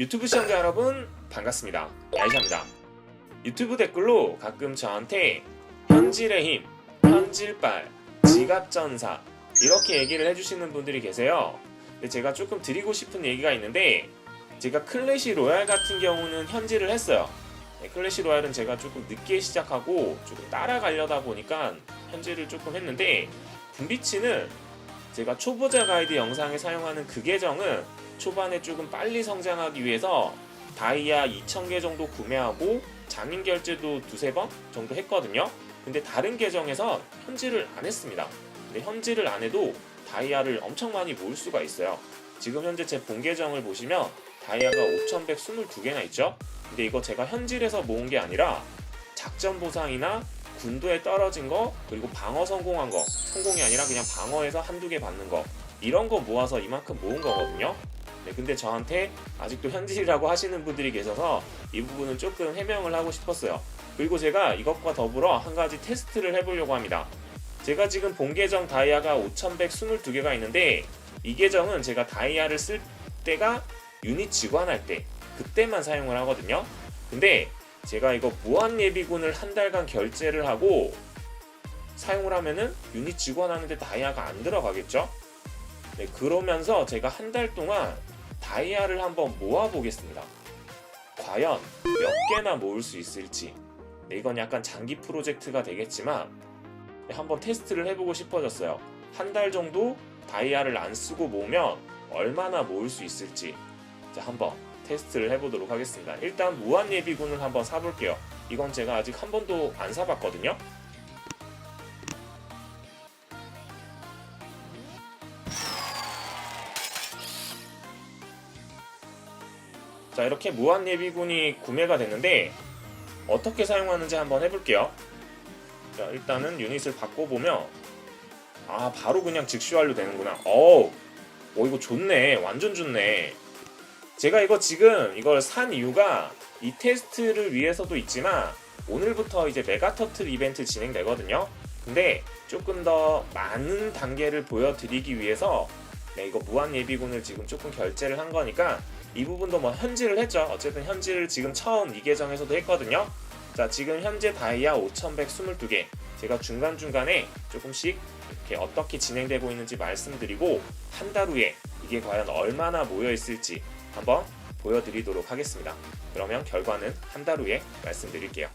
유튜브 시청자 여러분 반갑습니다. 야이샤입니다. 유튜브 댓글로 가끔 저한테 현질의 힘, 현질빨, 지갑전사 이렇게 얘기를 해주시는 분들이 계세요. 근데 제가 조금 드리고 싶은 얘기가 있는데 제가 클래시 로얄 같은 경우는 현질을 했어요. 네, 클래시 로얄은 제가 조금 늦게 시작하고 조금 따라가려다 보니까 현질을 조금 했는데 분비치는 제가 초보자 가이드 영상에 사용하는 그 계정은 초반에 조금 빨리 성장하기 위해서 다이아 2000개 정도 구매하고 장인 결제도 두세 번 정도 했거든요. 근데 다른 계정에서 현질을 안 했습니다. 근데 현질을 안 해도 다이아를 엄청 많이 모을 수가 있어요. 지금 현재 제 본 계정을 보시면 다이아가 5122개나 있죠. 근데 이거 제가 현질해서 모은 게 아니라 작전 보상이나 군도에 떨어진 거 그리고 방어 성공한 거 성공이 아니라 그냥 방어에서 한두 개 받는 거 이런 거 모아서 이만큼 모은 거거든요. 네, 근데 저한테 아직도 현질이라고 하시는 분들이 계셔서 이 부분은 조금 해명을 하고 싶었어요. 그리고 제가 이것과 더불어 한 가지 테스트를 해보려고 합니다. 제가 지금 본 계정 다이아가 5122개가 있는데 이 계정은 제가 다이아를 쓸 때가 유닛 직관할 때 그때만 사용을 하거든요. 근데 제가 이거 무한 예비군을 한 달간 결제를 하고 사용을 하면은 유닛 직원하는데 다이아가 안 들어가겠죠? 네, 그러면서 제가 한 달 동안 다이아를 한번 모아 보겠습니다. 과연 몇 개나 모을 수 있을지. 네, 이건 약간 장기 프로젝트가 되겠지만 네, 한번 테스트를 해보고 싶어졌어요. 한 달 정도 다이아를 안 쓰고 모으면 얼마나 모을 수 있을지. 자, 한번 테스트를 해보도록 하겠습니다. 일단 무한 예비군을 한번 사볼게요. 이건 제가 아직 한 번도 안 사봤거든요. 자 이렇게 무한 예비군이 구매가 됐는데 어떻게 사용하는지 한번 해볼게요. 자 일단은 유닛을 바꿔보면 아 바로 그냥 즉시 완료 되는구나. 어우, 어 이거 좋네, 완전 좋네. 제가 이거 지금 이걸 산 이유가 이 테스트를 위해서도 있지만 오늘부터 이제 메가터틀 이벤트 진행되거든요. 근데 조금 더 많은 단계를 보여드리기 위해서 네, 이거 무한 예비군을 지금 조금 결제를 한 거니까 이 부분도 뭐 현질을 했죠. 어쨌든 현질을 지금 처음 이 계정에서도 했거든요. 자, 지금 현재 다이아 5122개. 제가 중간중간에 조금씩 이렇게 어떻게 진행되고 있는지 말씀드리고 한 달 후에 이게 과연 얼마나 모여 있을지 한번 보여드리도록 하겠습니다. 그러면 결과는 한 달 후에 말씀드릴게요.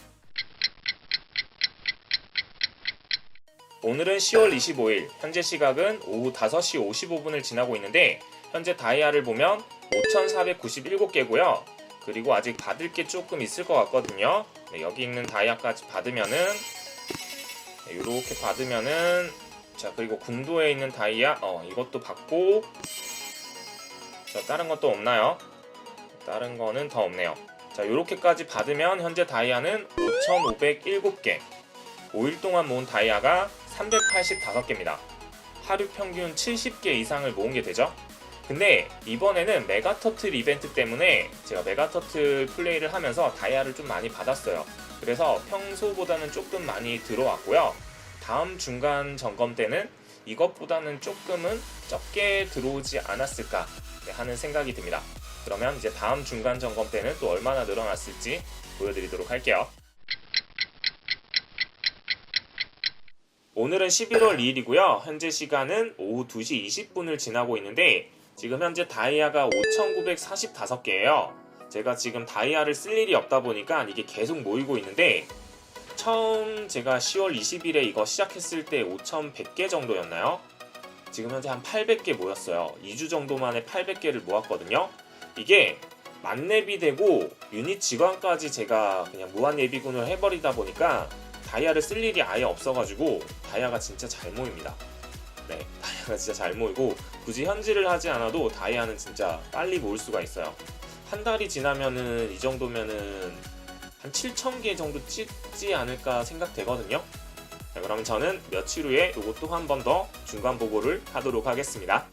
오늘은 10월 25일, 현재 시각은 오후 5시 55분을 지나고 있는데 현재 다이아를 보면 5,497개고요. 그리고 아직 받을 게 조금 있을 것 같거든요. 네, 여기 있는 다이아까지 받으면은 네, 이렇게 받으면은 자 그리고 궁도에 있는 다이아 어 이것도 받고 자 다른 것도 없나요? 다른 거는 더 없네요. 자 이렇게까지 받으면 현재 다이아는 5,507개 5일 동안 모은 다이아가 385개입니다. 하루 평균 70개 이상을 모은 게 되죠. 근데 이번에는 메가터틀 이벤트 때문에 제가 메가터틀 플레이를 하면서 다이아를 좀 많이 받았어요. 그래서 평소보다는 조금 많이 들어왔고요. 다음 중간 점검 때는 이것보다는 조금은 적게 들어오지 않았을까 네, 하는 생각이 듭니다. 그러면 이제 다음 중간 점검 때는 또 얼마나 늘어났을지 보여드리도록 할게요. 오늘은 11월 2일이고요. 현재 시간은 오후 2시 20분을 지나고 있는데 지금 현재 다이아가 5,945개예요. 제가 지금 다이아를 쓸 일이 없다 보니까 이게 계속 모이고 있는데 처음 제가 10월 20일에 이거 시작했을 때 5,100개 정도였나요? 지금 현재 한 800개 모였어요. 2주 정도 만에 800개를 모았거든요. 이게 만렙이 되고 유닛 직원까지 제가 그냥 무한 예비군을 해버리다 보니까 다이아를 쓸 일이 아예 없어가지고 다이아가 진짜 잘 모입니다. 네, 다이아가 진짜 잘 모이고 굳이 현질을 하지 않아도 다이아는 진짜 빨리 모을 수가 있어요. 한 달이 지나면은 이 정도면은 한 7,000개 정도 찍지 않을까 생각되거든요. 자, 그럼 저는 며칠 후에 이것도 한 번 더 중간 보고를 하도록 하겠습니다.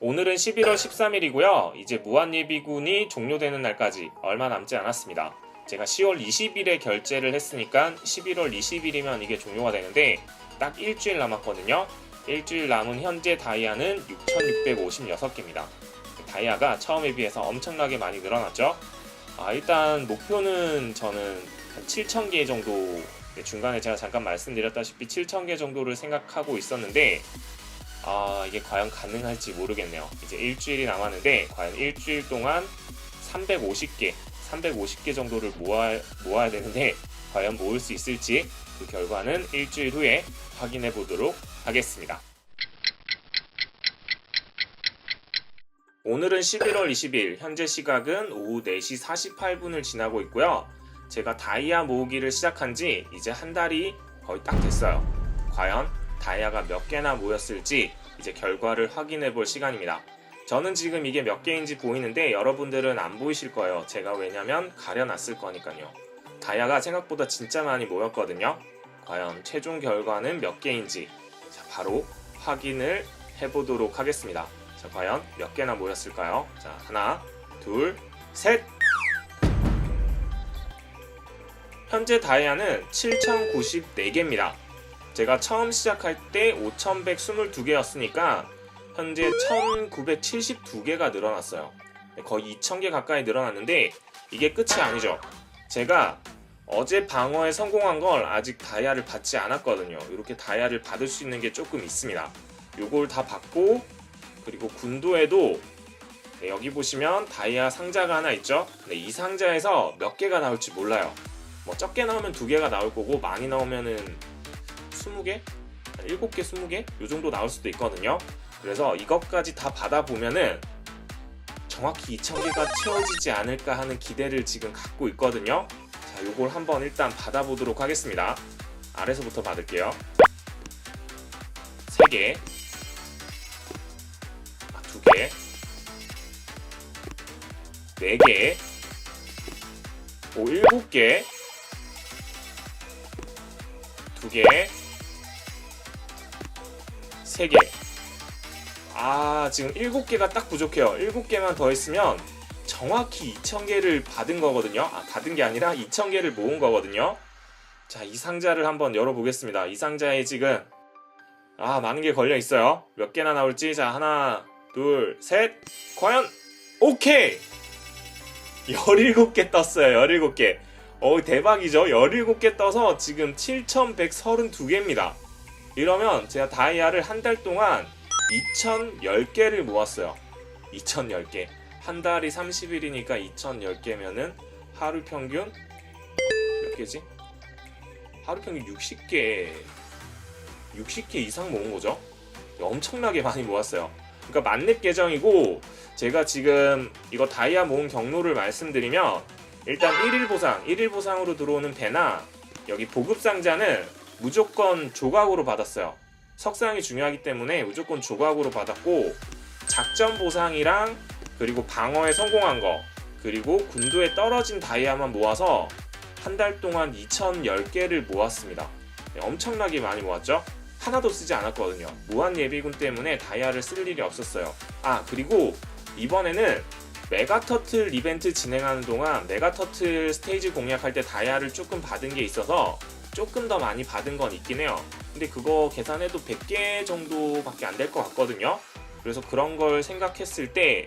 오늘은 11월 13일이고요. 이제 무한예비군이 종료되는 날까지 얼마 남지 않았습니다. 제가 10월 20일에 결제를 했으니까 11월 20일이면 이게 종료가 되는데 딱 일주일 남았거든요. 일주일 남은 현재 다이아는 6,656개입니다. 다이아가 처음에 비해서 엄청나게 많이 늘어났죠. 아, 일단 목표는 저는 한 7,000개 정도 네, 중간에 제가 잠깐 말씀드렸다시피 7,000개 정도를 생각하고 있었는데 아, 이게 과연 가능할지 모르겠네요. 이제 일주일이 남았는데 과연 일주일 동안 350개, 350개 정도를 모아, 모아야 되는데 과연 모을 수 있을지 그 결과는 일주일 후에 확인해 보도록 하겠습니다. 오늘은 11월 20일, 현재 시각은 오후 4시 48분을 지나고 있고요. 제가 다이아 모으기를 시작한 지 이제 한 달이 거의 딱 됐어요. 과연 다이아가 몇 개나 모였을지 이제 결과를 확인해 볼 시간입니다. 저는 지금 이게 몇 개인지 보이는데 여러분들은 안 보이실 거예요. 제가 왜냐면 가려놨을 거니까요. 다이아가 생각보다 진짜 많이 모였거든요. 과연 최종 결과는 몇 개인지 자, 바로 확인을 해보도록 하겠습니다. 자, 과연 몇 개나 모였을까요? 자, 하나, 둘, 셋! 현재 다이아는 7,094개입니다. 제가 처음 시작할 때 5,122개였으니까 현재 1,972개가 늘어났어요. 거의 2,000개 가까이 늘어났는데 이게 끝이 아니죠. 제가 어제 방어에 성공한 걸 아직 다이아를 받지 않았거든요. 이렇게 다이아를 받을 수 있는 게 조금 있습니다. 요걸 다 받고 그리고 군도에도 네, 여기 보시면 다이아 상자가 하나 있죠. 네, 이 상자에서 몇 개가 나올지 몰라요. 뭐 적게 나오면 두 개가 나올 거고 많이 나오면은 20개? 한 7개, 20개? 요 정도 나올 수도 있거든요. 그래서 이것까지 다 받아보면은 정확히 2,000개가 채워지지 않을까 하는 기대를 지금 갖고 있거든요. 자, 요걸 한번 일단 받아보도록 하겠습니다. 아래서부터 받을게요. 3개. 아, 2개. 4개. 오, 7개. 2개. 3개. 아, 지금 7개가 딱 부족해요. 7개만 더 있으면 정확히 2,000개를 받은 거거든요. 아, 받은 게 아니라 2,000개를 모은 거거든요. 자, 이 상자를 한번 열어보겠습니다. 이 상자에 지금 아, 많은 게 걸려 있어요. 몇 개나 나올지. 자, 하나, 둘, 셋. 과연 오케이. 17개 떴어요. 17개. 어, 대박이죠. 17개 떠서 지금 7,132개입니다. 이러면 제가 다이아를 한 달 동안 2,010개를 모았어요. 2,010개. 한 달이 30일이니까 2,010개면은 하루 평균 몇 개지? 하루 평균 60개. 60개 이상 모은 거죠. 엄청나게 많이 모았어요. 그러니까 만렙 계정이고 제가 지금 이거 다이아 모은 경로를 말씀드리면 일단 1일 보상, 1일 보상으로 들어오는 배나 여기 보급 상자는 무조건 조각으로 받았어요. 석상이 중요하기 때문에 무조건 조각으로 받았고 작전 보상이랑 그리고 방어에 성공한 거 그리고 군도에 떨어진 다이아만 모아서 한 달 동안 2,010개를 모았습니다. 네, 엄청나게 많이 모았죠? 하나도 쓰지 않았거든요. 무한 예비군 때문에 다이아를 쓸 일이 없었어요. 아, 그리고 이번에는 메가터틀 이벤트 진행하는 동안 메가터틀 스테이지 공략할 때 다이아를 조금 받은 게 있어서 조금 더 많이 받은 건 있긴 해요. 근데 그거 계산해도 100개 정도밖에 안 될 것 같거든요. 그래서 그런 걸 생각했을 때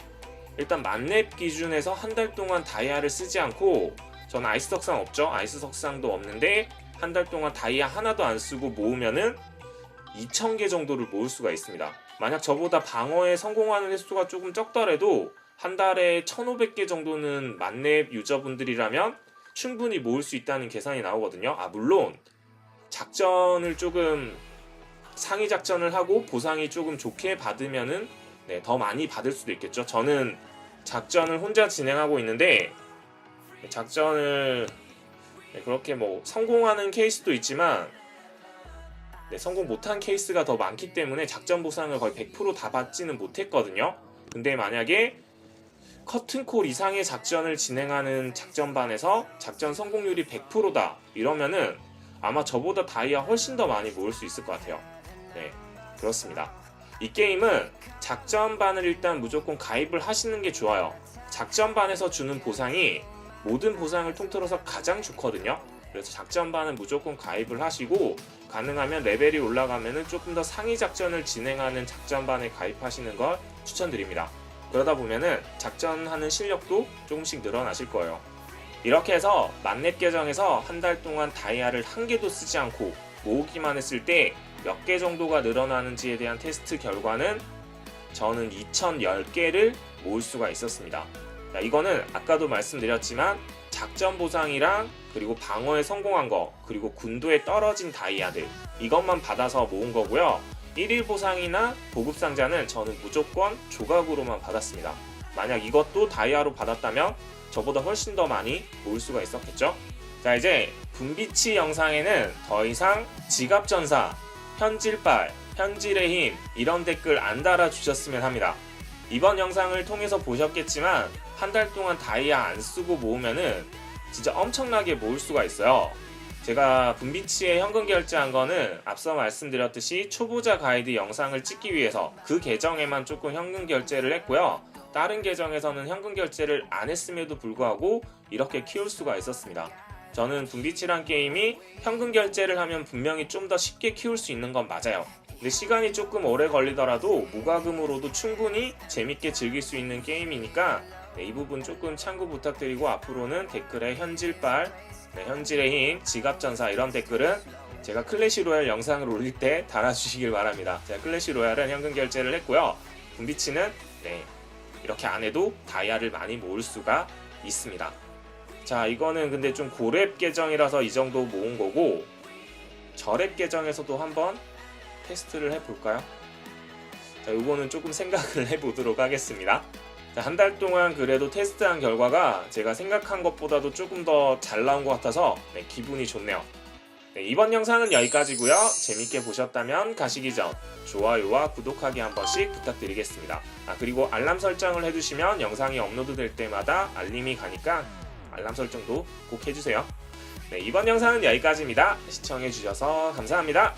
일단 만렙 기준에서 한 달 동안 다이아를 쓰지 않고 전 아이스 석상 없죠? 아이스 석상도 없는데 한 달 동안 다이아 하나도 안 쓰고 모으면은 2,000개 정도를 모을 수가 있습니다. 만약 저보다 방어에 성공하는 횟수가 조금 적더라도 한 달에 1,500개 정도는 만렙 유저분들이라면 충분히 모을 수 있다는 계산이 나오거든요. 아, 물론 작전을 조금 상위 작전을 하고 보상이 조금 좋게 받으면은 네, 더 많이 받을 수도 있겠죠. 저는 작전을 혼자 진행하고 있는데 네, 작전을 네, 그렇게 뭐 성공하는 케이스도 있지만 네, 성공 못한 케이스가 더 많기 때문에 작전 보상을 거의 100%다 받지는 못했거든요. 근데 만약에 커튼콜 이상의 작전을 진행하는 작전반에서 작전 성공률이 100%다 이러면은 아마 저보다 다이아 훨씬 더 많이 모을 수 있을 것 같아요. 네, 그렇습니다. 이 게임은 작전반을 일단 무조건 가입을 하시는 게 좋아요. 작전반에서 주는 보상이 모든 보상을 통틀어서 가장 좋거든요. 그래서 작전반은 무조건 가입을 하시고 가능하면 레벨이 올라가면은 조금 더 상위 작전을 진행하는 작전반에 가입하시는 걸 추천드립니다. 그러다 보면은 작전하는 실력도 조금씩 늘어나실 거예요. 이렇게 해서 만렙 계정에서 한 달 동안 다이아를 한 개도 쓰지 않고 모으기만 했을 때 몇 개 정도가 늘어나는지에 대한 테스트 결과는 저는 2010개를 모을 수가 있었습니다. 자, 이거는 아까도 말씀드렸지만 작전 보상이랑 그리고 방어에 성공한 거 그리고 군도에 떨어진 다이아들 이것만 받아서 모은 거고요. 1일 보상이나 보급 상자는 저는 무조건 조각으로만 받았습니다. 만약 이것도 다이아로 받았다면 저보다 훨씬 더 많이 모을 수가 있었겠죠? 자 이제 분비치 영상에는 더 이상 지갑 전사, 현질발, 현질의 힘 이런 댓글 안 달아주셨으면 합니다. 이번 영상을 통해서 보셨겠지만 한 달 동안 다이아 안 쓰고 모으면은 진짜 엄청나게 모을 수가 있어요. 제가 분비치에 현금 결제한 거는 앞서 말씀드렸듯이 초보자 가이드 영상을 찍기 위해서 그 계정에만 조금 현금 결제를 했고요. 다른 계정에서는 현금 결제를 안 했음에도 불구하고 이렇게 키울 수가 있었습니다. 저는 분비치란 게임이 현금 결제를 하면 분명히 좀 더 쉽게 키울 수 있는 건 맞아요. 근데 시간이 조금 오래 걸리더라도 무과금으로도 충분히 재밌게 즐길 수 있는 게임이니까 네, 이 부분 조금 참고 부탁드리고 앞으로는 댓글에 현질발, 네, 현질의 힘, 지갑전사 이런 댓글은 제가 클래시 로얄 영상을 올릴 때 달아주시길 바랍니다. 제가 클래시 로얄은 현금 결제를 했고요. 분비치는 네, 이렇게 안 해도 다이아를 많이 모을 수가 있습니다. 자, 이거는 근데 좀 고렙 계정이라서 이 정도 모은 거고 저렙 계정에서도 한번 테스트를 해볼까요? 자, 이거는 조금 생각을 해보도록 하겠습니다. 한 달 동안 그래도 테스트한 결과가 제가 생각한 것보다도 조금 더 잘 나온 것 같아서 네, 기분이 좋네요. 네, 이번 영상은 여기까지고요. 재밌게 보셨다면 가시기 전 좋아요와 구독하기 한 번씩 부탁드리겠습니다. 아 그리고 알람 설정을 해두시면 영상이 업로드될 때마다 알림이 가니까 알람 설정도 꼭 해주세요. 네, 이번 영상은 여기까지입니다. 시청해주셔서 감사합니다.